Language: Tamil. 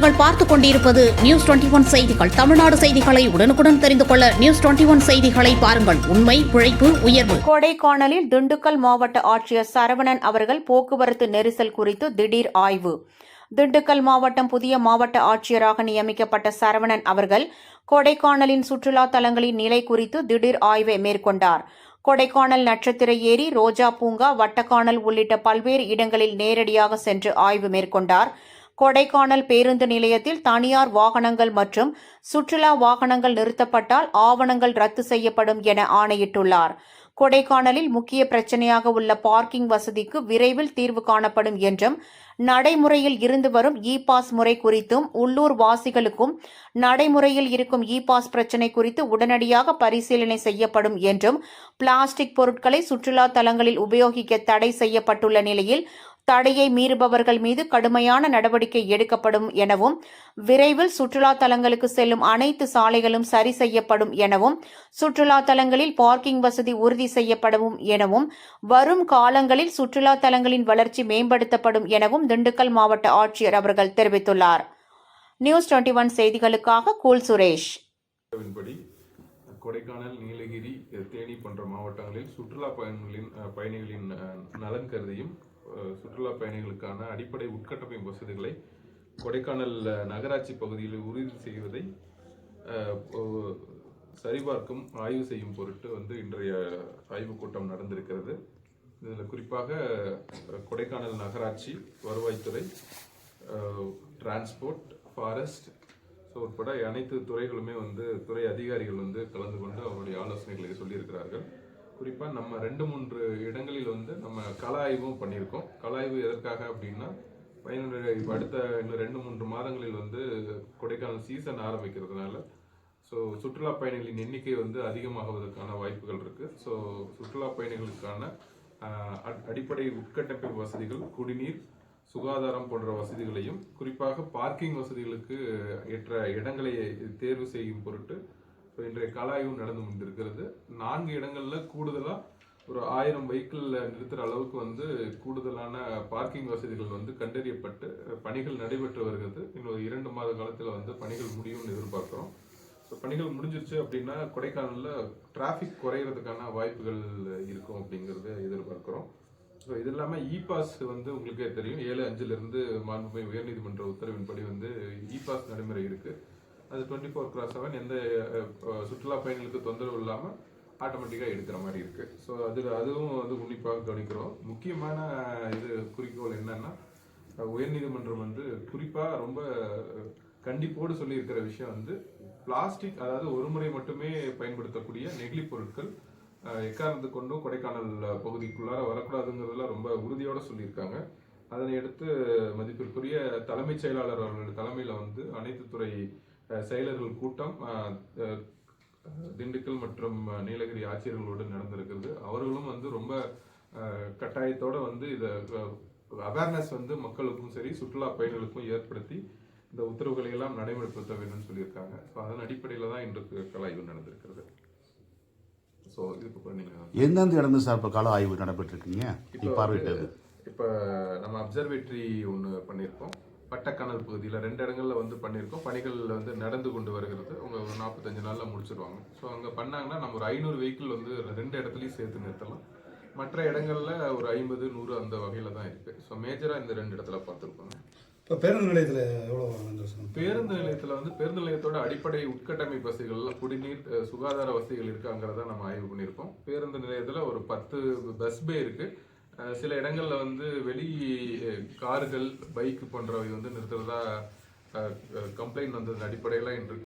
நீங்கள் பார்த்துக் கொண்டிருப்பது நியூஸ் டுவெண்டி ஒன் செய்திகள். தமிழ்நாடு செய்திகளை உடனுக்குடன் தெரிந்து கொள்ள நியூஸ் டுவெண்டி ஒன் செய்திகளை பாருங்கள். உண்மை உழைப்பு உயர்வு. கொடைக்கானலில் திண்டுக்கல் மாவட்ட ஆட்சியர் சரவணன் அவர்கள் போக்குவரத்து நெரிசல் குறித்து திடீர் ஆய்வு. திண்டுக்கல் மாவட்டம் புதிய மாவட்ட ஆட்சியராக நியமிக்கப்பட்ட சரவணன் அவர்கள் கொடைக்கானலின் சுற்றுலா தலங்களின் நிலை குறித்து திடீர் ஆய்வை மேற்கொண்டார். கொடைக்கானல் நட்சத்திர ஏரி ரோஜா பூங்கா வட்டக்கானல் உள்ளிட்ட பல்வேறு இடங்களில் நேரடியாக சென்று ஆய்வு மேற்கொண்டார். கொடைக்கானல் பேருந்து நிலையத்தில் தனியார் வாகனங்கள் மற்றும் சுற்றுலா வாகனங்கள் நிறுத்தப்பட்டால் ஆவணங்கள் ரத்து செய்யப்படும் என ஆணையிட்டுள்ளார். கொடைக்கானலில் முக்கிய பிரச்சனையாக உள்ள பார்க்கிங் வசதிக்கு விரைவில் தீர்வு காணப்படும் என்றும் நடைமுறையில் இருந்து வரும் இ பாஸ் முறை குறித்தும் உள்ளூர் வாசிகளுக்கும் நடைமுறையில் இருக்கும் இ பாஸ் பிரச்சினை குறித்து உடனடியாக பரிசீலனை செய்யப்படும் என்றும் பிளாஸ்டிக் பொருட்களை சுற்றுலா தலங்களில் உபயோகிக்க தடை செய்யப்பட்டுள்ள நிலையில் தடையை மீறுபவர்கள் மீது கடுமையான நடவடிக்கை எடுக்கப்படும் எனவும் விரைவில் சுற்றுலா தலங்களுக்கு செல்லும் அனைத்து சாலைகளும் சரி செய்யப்படும் எனவும் சுற்றுலா தலங்களில் பார்க்கிங் வசதி உறுதி செய்யப்படும் எனவும் வரும் காலங்களில் சுற்றுலா தலங்களின் வளர்ச்சி மேம்படுத்தப்படும் எனவும் திண்டுக்கல் மாவட்ட ஆட்சியர் அவர்கள் தெரிவித்துள்ளார். நியூஸ் டுவெண்டி ஒன் செய்திகளுக்காக கூல் சுரேஷ். கொடைக்கானல் நீலகிரி தேனி போன்ற மாவட்டங்களில் சுற்றுலா பயணிகளின் பயணிகளின் நலன் கருதியும் சுற்றுலா பயணிகளுக்கான அடிப்படை உட்கட்டமைப்பு வசதிகளை கொடைக்கானல் நகராட்சி பகுதியில் உறுதி செய்வதை சரிபார்க்கும் ஆய்வு செய்யும் பொருட்டு வந்து இன்றைய ஆய்வுக் கூட்டம் நடந்திருக்கிறது. இதில் குறிப்பாக கொடைக்கானல் நகராட்சி வருவாய்த்துறை டிரான்ஸ்போர்ட் ஃபாரஸ்ட் ஸோ உட்பட அனைத்து துறைகளுமே வந்து துறை அதிகாரிகள் வந்து கலந்து கொண்டு அவருடைய ஆலோசனைகளை சொல்லியிருக்கிறார்கள். குறிப்பாக நம்ம ரெண்டு மூன்று இடங்களில் வந்து நம்ம கள ஆய்வும் பண்ணியிருக்கோம். கள ஆய்வு எதற்காக அப்படின்னா பயனுடைய இப்போ அடுத்த இன்னும் ரெண்டு மூன்று மாதங்களில் வந்து கொடைக்கானல் சீசன் ஆரம்பிக்கிறதுனால ஸோ சுற்றுலா பயணிகளின் எண்ணிக்கை வந்து அதிகமாகுவதற்கான வாய்ப்புகள் இருக்குது ஸோ சுற்றுலா பயணிகளுக்கான அடிப்படை உட்கட்டமைப்பு வசதிகள் குடிநீர் சுகாதாரம் போன்ற வசதிகளையும் குறிப்பாக பார்க்கிங் வசதிகளுக்கு ஏற்ற இடங்களை தேர்வு செய்யும் பொருட்டு இன்றைய கலாய்வு நடந்து கொண்டிருக்கிறது. நான்கு இடங்களில் கூடுதலாக ஒரு ஆயிரம் வெஹிக்கிளில் நிறுத்துகிற அளவுக்கு வந்து கூடுதலான பார்க்கிங் வசதிகள் வந்து கண்டறியப்பட்டு பணிகள் நடைபெற்று வருகிறது. இன்னொரு இரண்டு மாத காலத்தில் வந்து பணிகள் முடியும்னு எதிர்பார்க்குறோம். ஸோ பணிகள் முடிஞ்சிருச்சு அப்படின்னா கொடைக்கானலில் டிராஃபிக் குறையிறதுக்கான வாய்ப்புகள் இருக்கும் அப்படிங்கிறத எதிர்பார்க்குறோம். ஸோ இது இல்லாமல் இ பாஸ் வந்து உங்களுக்கே தெரியும். ஏழு அஞ்சுலேருந்து மாண்புமை உயர்நீதிமன்ற உத்தரவின்படி வந்து இ பாஸ் நடைமுறை இருக்குது அது டுவெண்ட்டி ஃபோர் கிராஸ் செவன் எந்த சுற்றுலா பயணிகளுக்கு தொந்தரவு இல்லாமல் ஆட்டோமேட்டிக்காக எடுக்கிற மாதிரி இருக்கு. ஸோ அது அதுவும் வந்து உன்னிப்பாக கவனிக்கிறோம். முக்கியமான இது குறிக்கோள் என்னன்னா உயர்நீதிமன்றம் வந்து குறிப்பாக ரொம்ப கண்டிப்போடு சொல்லியிருக்கிற விஷயம் வந்து பிளாஸ்டிக் அதாவது ஒரு முறை மட்டுமே பயன்படுத்தக்கூடிய நெகிழி பொருட்கள் எக்காரணத்து கொண்டும் கொடைக்கானல் பகுதிக்குள்ளார வரக்கூடாதுங்கிறதெல்லாம் ரொம்ப உறுதியோடு சொல்லியிருக்காங்க. அதனை அடுத்து மதிப்பிற்குரிய தலைமைச் செயலாளர் அவர்கள் தலைமையில் வந்து அனைத்து துறை செயலர்கள் கூட்டம் திண்டுக்கல் மற்றும் நீலகிரி ஆட்சியர்களோடு நடந்திருக்கிறது. அவர்களும் வந்து ரொம்ப கட்டாயத்தோட வந்து இதை அவேர்னஸ் வந்து மக்களுக்கும் சரி சுற்றுலா பயணிகளுக்கும் ஏற்படுத்தி இந்த உத்தரவுகளை எல்லாம் நடைமுறைப்படுத்த வேண்டும் சொல்லியிருக்காங்க. ஸோ அதன் அடிப்படையில் தான் இன்று கலாய்வு நடந்திருக்கிறது. ஸோ இதுக்கு அப்புறம் நீங்க எந்தெந்த இடங்கள் சார் இப்போ கால ஆய்வு நடைபெற்றிருக்கீங்க? பார்வையிட்டது. இப்போ நம்ம அப்சர்வேட்டரி ஒன்று பண்ணியிருக்கோம். பட்டக்கானல் பகுதியில் ரெண்டு இடங்கள்ல வந்து பண்ணியிருக்கோம். பணிகள் வந்து நடந்து கொண்டு வருகிறது. அவங்க ஒரு நாற்பத்தஞ்சு நாளில் முடிச்சிருவாங்க. ஸோ அங்கே பண்ணாங்கன்னா நம்ம ஒரு ஐநூறு வெஹிக்கிள் வந்து ரெண்டு இடத்துலையும் சேர்த்து நிறுத்தலாம். மற்ற இடங்கள்ல ஒரு ஐம்பது நூறு அந்த வகையில் தான் இருக்கு. ஸோ மேஜராக இந்த ரெண்டு இடத்துல பார்த்துருக்கோங்க. இப்போ பேருந்து நிலையத்தில் எவ்வளோ பேருந்து நிலையத்துல வந்து பேருந்து நிலையத்தோட அடிப்படை உட்கட்டமைப்பு வசதிகள் குடிநீர் சுகாதார வசதிகள் இருக்காங்கிறத நம்ம ஆய்வு பண்ணியிருக்கோம். பேருந்து நிலையத்துல ஒரு பத்து பஸ் பே இருக்கு. அஹ், சில இடங்களில் வந்து வெளி கார்கள் பைக் போன்றவை வந்து நிறுத்துறதா கம்ப்ளைண்ட் வந்தது அடிப்படையில் இன்று